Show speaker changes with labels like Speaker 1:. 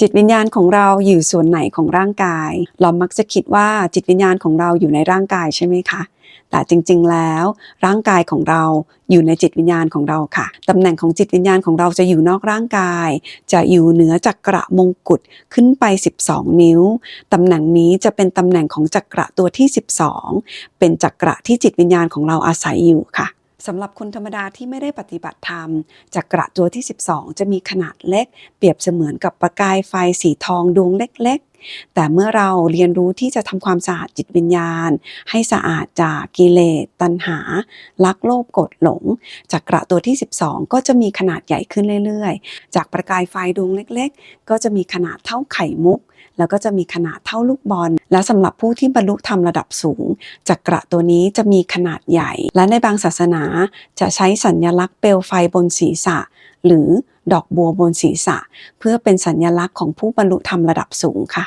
Speaker 1: จิตวิญญาณของเราอยู่ส่วนไหนของร่างกาย เรามักจะคิดว่าจิตวิญญาณของเราอยู่ในร่างกายใช่ไหมคะ แต่จริงๆแล้ว ร่างกายของเราอยู่ในจิตวิญญาณของเราค่ะ ตำแหน่งของจิตวิญญาณของเราจะอยู่นอกร่างกาย จะอยู่เหนือจักระมงกุฎขึ้นไป 12 นิ้ว ตำแหน่งนี้จะเป็นตำแหน่งของจักระตัวที่ 12 เป็นจักระที่จิตวิญญาณของเราอาศัยอยู่ค่ะ สำหรับคนธรรมดาที่ไม่ได้ปฏิบัติธรรมจักระตัวที่ 12 จะมีขนาดเล็ก เปรียบเสมือนกับประกายไฟสีทองดวงเล็ก แต่เมื่อเราเรียนรู้ที่จะทำความสะอาดจิตวิญญาณ ให้สะอาดจากกิเลสตัณหา ลักโลภกดหลงจักกระตัวที่ 12 ก็จะมีขนาดใหญ่ขึ้นเรื่อยๆ จากประกายไฟดวงเล็กๆ ก็จะมีขนาดเท่าไข่มุก แล้วก็จะมีขนาดเท่าลูกบอล และสำหรับผู้ที่บรรลุธรรมระดับสูงจักระตัวนี้จะมีขนาดใหญ่ และในบางศาสนาจะใช้สัญลักษณ์เปลวไฟบนศีรษะ หรือดอกบัวบนศีรษะ เพื่อเป็นสัญลักษณ์ของผู้บรรลุธรรมระดับสูงค่ะ